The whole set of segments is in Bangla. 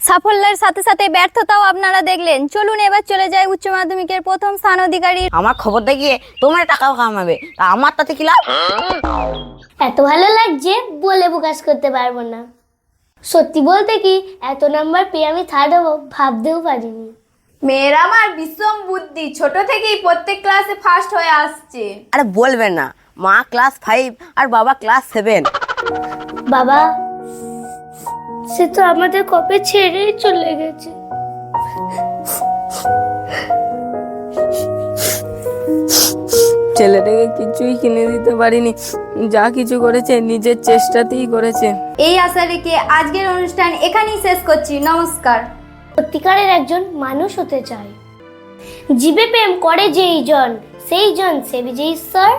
সাফল্যের সাথে সাথে ব্যর্থতাও আপনারা দেখলেন। চলুন এবার চলে যাই উচ্চ মাধ্যমিকের প্রথম স্থান অধিকারী আমার খবর দেখিয়ে তোমরা টাকাও কামাবে। তা আমার তাতে কি লাভ? এত ভালো লাগছে বলে প্রকাশ করতে পারব না। সত্যি বলতে কি এত নাম্বার পেয়ে আমি থার্ড হব ভাবতেও পারিনি। মেয়েরা আমার বিষম বুদ্ধি ছোট থেকেই প্রত্যেক ক্লাসে ফার্স্ট হয়ে আসছে। আরে বলবেন না মা ক্লাস ফাইভ আর বাবা ক্লাস সেভেন বাবা সে তো আমাদের কবে ছেড়েই চলে গেছে। ছেলেটাকে কিছুই কিনে দিতে পারিনি। যা কিছু করেছে নিজের চেষ্টাতেই করেছে। এই আশা রেখে আজকের অনুষ্ঠান এখানেই শেষ করছি। নমস্কার। সত্যিকারের একজন মানুষ হতে চায় জীবে প্রেম করে যেই জন সেই জন সে বিজয় ঈশ্বর।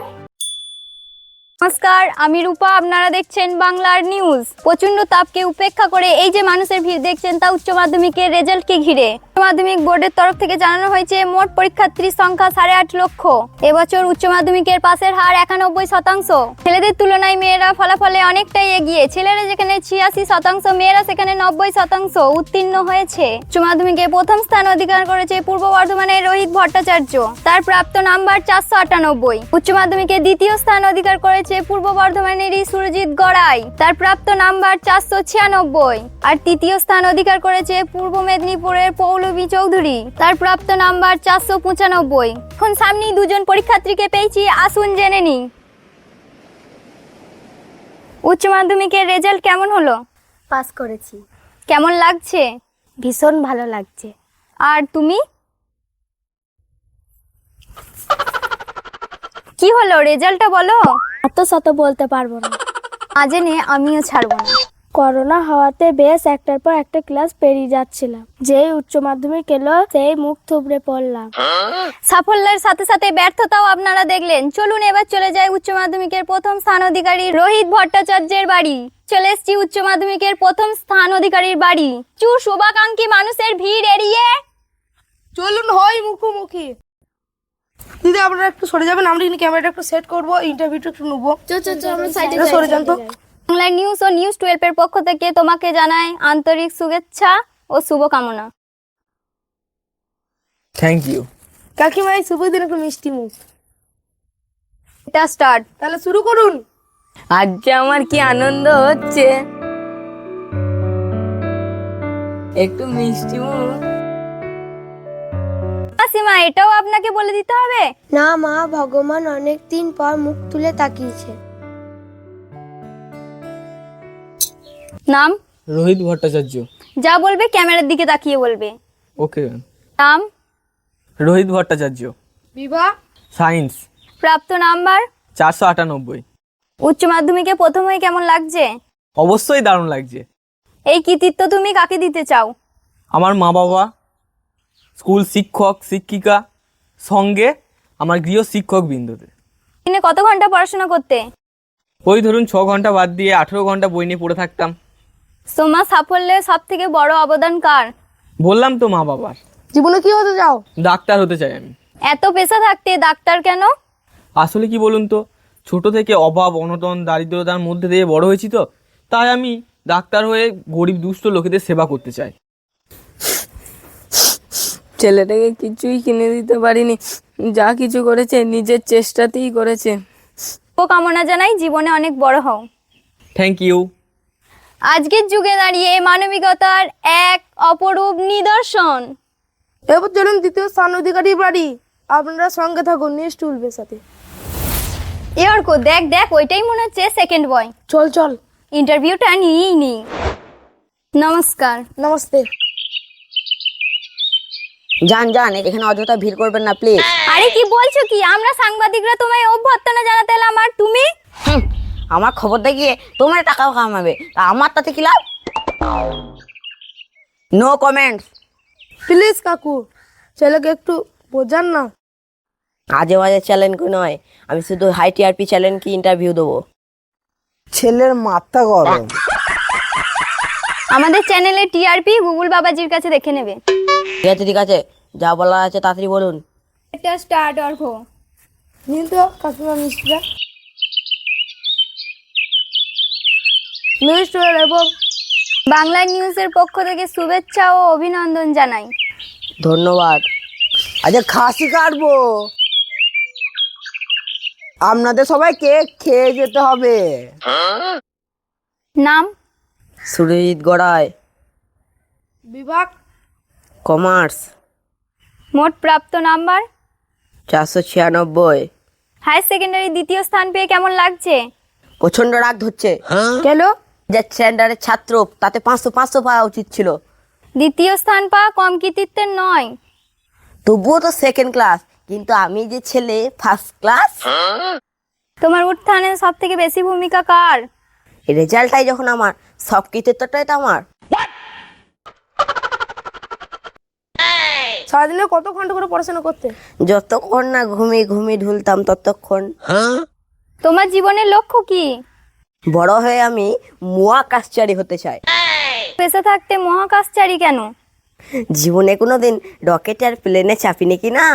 নমস্কার, আমি রূপা, আপনারা দেখছেন বাংলার নিউজ প্রচণ্ড তাপকে উপেক্ষা করে এই যে মানুষের ভিড় দেখছেন তা উচ্চ মাধ্যমিকের রেজাল্টকে ঘিরে। মাধ্যমিক বোর্ডের তরফ থেকে জানানো হয়েছে, মোট পরীক্ষার্থীর সংখ্যা সাড়ে আট লক্ষ। এবছর উচ্চ মাধ্যমিকের পাশের হার একানব্বই শতাংশ। ছেলেদের তুলনায় মেয়েরা ফলাফলে অনেকটাই এগিয়ে। ছেলেরা যেখানে ছিয়াশি শতাংশ, মেয়েরা সেখানে নব্বই শতাংশ উত্তীর্ণ হয়েছে। উচ্চ মাধ্যমিকে প্রথম স্থান অধিকার করেছে পূর্ব বর্ধমানের রোহিত ভট্টাচার্য। তার প্রাপ্ত নাম্বার চারশো আটানব্বই। উচ্চ মাধ্যমিকে দ্বিতীয় স্থান অধিকার করেছে পূর্ব বর্ধমানেরই সুরজিৎ গড়াই। তার প্রাপ্ত নাম্বার চারশো ছিয়ানব্বই। আর তৃতীয় স্থান অধিকার করেছে পূর্ব মেদিনীপুরের পৌলবী চৌধুরী। তার প্রাপ্ত নাম্বার চারশো পঁচানব্বই। এখন সামনেই দুজন পরীক্ষার্থীকে পেয়েছি আসুন জেনে নিই। উচ্চ মাধ্যমিকের রেজাল্ট কেমন হলো? পাস করেছি। কেমন লাগছে? ভীষণ ভালো লাগছে। আর তুমি? কি হলো? রেজাল্টটা বলো। এত শত বলতে পারব না। না জেনে আমিও ছাড়বো না। করোনা হওয়াতে বেশ একটার পর একটা ক্লাস পেরিয়ে যাচ্ছিলাম। যেই উচ্চ মাধ্যমিক এলো সেই মুখ থুবড়ে পড়লাম। সাফল্যের সাথে সাথে ব্যর্থতাও আপনারা দেখলেন। চলুন এবার চলে যাই উচ্চ মাধ্যমিকের প্রথম স্থান অধিকারী রোহিত ভট্টাচার্যের বাড়ি। চলে এসছি উচ্চ মাধ্যমিকের প্রথম স্থান অধিকারীর বাড়ি। চু শুভাকাঙ্ক্ষী মানুষের ভিড় এড়িয়ে। চলুন হয় মুখোমুখি। দিদি আপনারা একটু সরে যাবেন আমরা এখানে ক্যামেরাটা একটু সেট করব ইন্টারভিউটা একটু নেব। সরে যান তো। বাংলা নিউজ ও নিউজ টুয়েলভের পক্ষ থেকে তোমাকে জানাই আন্তরিক শুভেচ্ছা ও শুভকামনা। থ্যাংক ইউ কাকিমা এই শুভ দিন একটু মিষ্টি মুখ। এটা স্টার্ট তাহলে শুরু করুন। আজ যে আমার কি আনন্দ হচ্ছে। একটু মিষ্টি মুখ। সীমা এটাও আপনাকে বলে দিতে হবে? না মা ভগবান অনেক দিন পর মুখ তুলে তাকিয়েছে। নাম? রোহিত ভট্টাচার্য। যা বলবে ক্যামেরার দিকে তাকিয়ে বলবে। ওকে। নাম? রোহিত ভট্টাচার্য। বিবাহ সায়েন্স। প্রাপ্ত নাম্বার? চারশো আটানব্বই। উচ্চ মাধ্যমিকে প্রথম হয়ে কেমন লাগছে? অবশ্যই দারুণ লাগছে। এই কৃতিত্ব তুমি কাকে দিতে চাও? আমার মা বাবা স্কুল শিক্ষক শিক্ষিকা সঙ্গে আমার গৃহ শিক্ষক বিন্দুতে দিনে কত ঘণ্টা পড়াশোনা করতে? ওই ধরুন ছ ঘণ্টা বাদ দিয়ে আঠেরো ঘণ্টা বই নিয়ে পড়ে থাকতাম। তোমার সাফল্যের সব থেকে বড় অবদান কার? বললাম তো মা বাবার। জীবনে কি হতে চাও? ডাক্তার হতে চাই আমি। এত পেশা থাকতে ডাক্তার কেন? আসলে কি বলুন তো ছোট থেকে অভাব অনটন দারিদ্রতার মধ্যে দিয়ে বড় হয়েছি তো তাই আমি ডাক্তার হয়ে গরিব দুস্থ লোকেদের সেবা করতে চাই। ছেলেটাকে কিছুই কিনে দিতে পারিনি। যা কিছু করেছে নিজের চেষ্টাতেই করেছে। ও কামনা জানাই জীবনে অনেক বড় হও। থ্যাংক ইউ আজকের যুগে দাঁড়িয়ে মানবিকতার এক অপরূপ নিদর্শন। এরপর চলুন দ্বিতীয় স্থান অধিকারী বাড়ি। আপনারা সঙ্গে থাকুন নিউজ টুলবের সাথে। এ অর্ক দেখ দেখ ওইটাই মনে হচ্ছে সেকেন্ড বয় চল চল। ইন্টারভিউটা নিয়েই নি। নমস্কার। নমস্তে। যান যান এখানে অযথা ভিড় করবেন না প্লিজ আরে কি বলছো কি? আমরা সাংবাদিকরা তোমায় অভ্যর্থনা জানাতে এলাম আর তুমি? আমার খবর দেখিয়ে তোমার টাকাও কামাবে। তা আমার তাতে কি লাভ? নো কমেন্টস প্লিজ কাকু ছেলেকে একটু বোঝান না। আজে বাজে চ্যালেঞ্জ নয় আমি শুধু হাই টিআরপি চ্যালেঞ্জ কি ইন্টারভিউ দেবো। ছেলের মাথা গরম। আমাদের চ্যানেলে টিআরপি গুগল বাবাজির কাছে দেখে নেবে। ঠিক আছে ঠিক আছে যা বলার আছে তাড়াতাড়ি বলুন। এটা স্টার্ট অর্ঘ। নিন তো কাকিমা মিষ্টিটা নিউজ টুয়েলভ এবং বাংলা নিউজের পক্ষ থেকে শুভেচ্ছা ও অভিনন্দন জানাই। ধন্যবাদ। আচ্ছা খাসি কাটবো। আপনাদের সবাইকে খেয়ে যেতে হবে। নাম? সুরজিৎ গড়াই। বিভাগ? কমার্স। মোট প্রাপ্ত নাম্বার? চারশো ছিয়ানব্বই। হায়ার সেকেন্ডারি দ্বিতীয় স্থান পেয়ে কেমন লাগছে? প্রচণ্ড রাগ ধরছে। কেন? যে স্ট্যান্ডার্ডের ছাত্র তাতে পাঁচশো পাঁচশো পাওয়া উচিত ছিল। দ্বিতীয় স্থান পাওয়া কম কৃতিত্বের নয়। তবুও তো সেকেন্ড ক্লাস কিন্তু আমি যে ছেলে ফার্স্ট ক্লাস তোমার উত্থানে সব থেকে বেশি ভূমিকা কার? রেজাল্টটাই যখন আমার সব কৃতিত্বটাই তো আমার। সারাদিনে কত ঘণ্টা করে পড়াশোনা করতে? যতক্ষণ না ঘুমিয়ে ঘুমিয়ে ঢুলতাম ততক্ষণ। তোমার জীবনের লক্ষ্য কি? বড় হয়ে আমি মহাকাশচারী হতে চাই। বেঁচে থাকতে মহাকাশচারী কেন? জীবনে কোনোদিন রকেট আর প্লেনে চাপিনি কি না?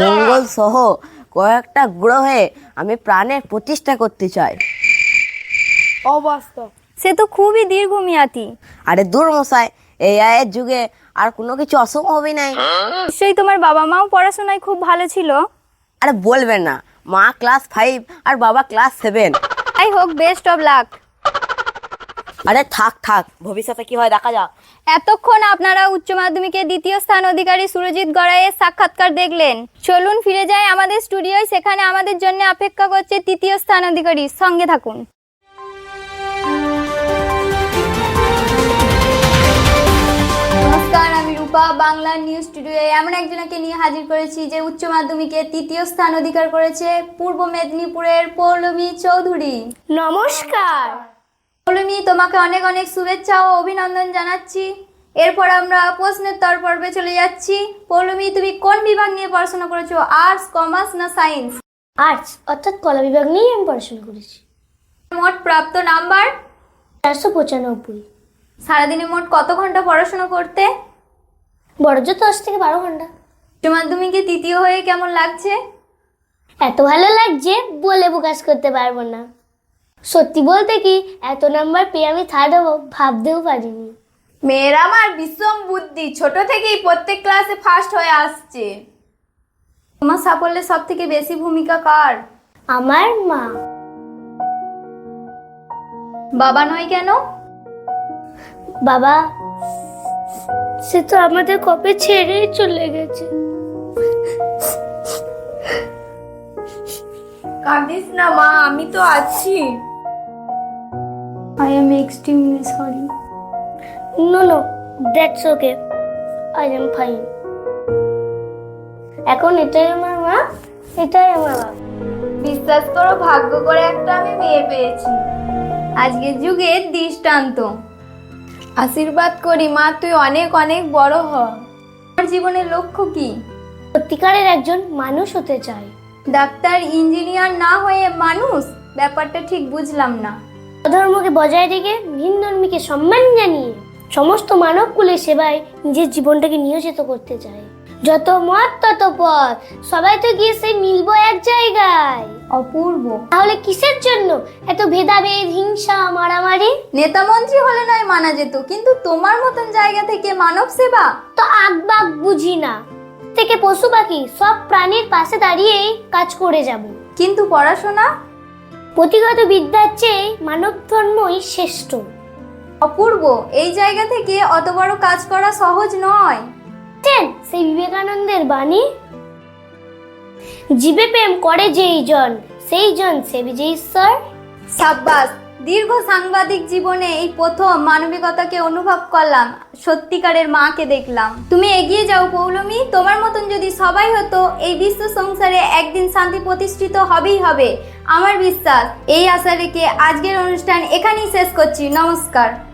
মঙ্গল সহ কয়েকটা গ্রহে আমি প্রাণের প্রতিষ্ঠা করতে চাই। অবাস্তব। সে তো খুবই দীর্ঘমেয়াদী। আরে দূর মশাই এই আয়ের যুগে আর কোনো কিছু অসম্ভবই নাই। নিশ্চয়ই তোমার বাবা মাও পড়াশোনায় খুব ভালো ছিল। আরে বলবেন না মা ক্লাস ফাইভ আর বাবা ক্লাস সেভেন। যাই হোক বেস্ট অফ লাক আরে থাক থাক ভবিষ্যতে কি হয় দেখা যাক। এতক্ষণ আপনারা উচ্চ মাধ্যমিকের দ্বিতীয় স্থান অধিকারী সুরজিৎ গড়াইয়ের সাক্ষাৎকার দেখলেন। চলুন ফিরে যাই আমাদের স্টুডিওয় সেখানে আমাদের জন্য অপেক্ষা করছে তৃতীয় স্থান অধিকারী। সঙ্গে থাকুন। নমস্কার আমি রূপা বাংলা নিউজ স্টুডিওয়ে এমন একজনকে নিয়ে হাজির করেছি যে উচ্চ মাধ্যমিকে তৃতীয় স্থান অধিকার করেছে পূর্ব মেদিনীপুরের পৌলমী চৌধুরী। নমস্কার। পৌলমী তোমাকে অনেক অনেক শুভেচ্ছা ও অভিনন্দন জানাচ্ছি। এরপর আমরা প্রশ্নোত্তর পর্বে চলে যাচ্ছি। পৌলমী তুমি কোন বিভাগ নিয়ে পড়াশোনা করেছ আর্টস কমার্স না সায়েন্স আর্টস অর্থাৎ কলা বিভাগ নিয়েই আমি পড়াশোনা করেছি। মোট প্রাপ্ত নাম্বার? চারশো পঁচানব্বই। সারাদিনে মোট কত ঘণ্টা পড়াশোনা করতে? বড় জোর দশ থেকে বারো ঘণ্টা। উচ্চ মাধ্যমিকে তৃতীয় হয়ে কেমন লাগছে? এত ভালো লাগছে বলে প্রকাশ করতে পারব না। সত্যি বলতে কি এত নাম্বার পেয়ে আমি থার্ড হব ভাবতেও পারিনি। মেয়েরা আমার বিষম বুদ্ধি ছোট থেকেই প্রত্যেক ক্লাসে ফার্স্ট হয়ে আসছে। তোমার সাফল্যে সব থেকে বেশি ভূমিকা কার? আমার মা। বাবা নয় কেন? বাবা সে তো আমাদের কবে ছেড়েই চলে গেছে। কাঁদিস না মা আমি তো আছি। I am extremely sorry no no that's okay I am fine এখন এটাই আমার মা এটাই আমার বাবা। বিশ্বাস করো ভাগ্য করে একটা আমি মেয়ে পেয়েছি। আজকের যুগের দৃষ্টান্ত। আশীর্বাদ করি মা তুই অনেক অনেক বড় হ। আমার জীবনের লক্ষ্য কি? সত্যিকারের একজন মানুষ হতে চাই। ডাক্তার ইঞ্জিনিয়ার না হয়ে মানুষ? ব্যাপারটা ঠিক বুঝলাম না। ধর্মকে বজায় রেখে ভিন ধর্মীকে সম্মান জানিয়ে সমস্ত মানবকুলের সেবায় নিজের জীবনটাকে নিয়োজিত করতে চায় যত মত তত পথ। সবাই তো গিয়ে সেই মিলবো এক জায়গায়। অপূর্ব। তাহলে কিসের জন্য এত ভেদাভেদ হিংসা মারামারি? নেতা মন্ত্রী হলে নয় মানা যেত কিন্তু তোমার মতন জায়গা থেকে মানব সেবা? তো আগবাগ বুঝি না। থেকে পশু পাখি সব প্রাণীর পাশে দাঁড়িয়েই কাজ করে যাব। কিন্তু পড়াশোনা? প্রতিগত বিদ্যার চেয়ে মানব ধর্মই শ্রেষ্ঠ। অপূর্ব এই জায়গা থেকে অত বড় কাজ করা সহজ নয়। বুঝছেন সেই বিবেকানন্দের বাণী? জীবে প্রেম করে যেই জন, সেই জন সেবি যে ঈশ্বর সাব্বাস, দীর্ঘ সাংবাদিক জীবনে এই প্রথম মানবিকতাকে অনুভব করলাম, সত্যিকারের মাকে দেখলাম। তুমি এগিয়ে যাও পৌলমি, তোমার মতন যদি সবাই হতো, এই বিশ্ব সংসারে একদিন শান্তি প্রতিষ্ঠিত হবেই হবে। আমার বিশ্বাস, এই আশা রেখে আজকের অনুষ্ঠান এখানেই শেষ করছি। নমস্কার।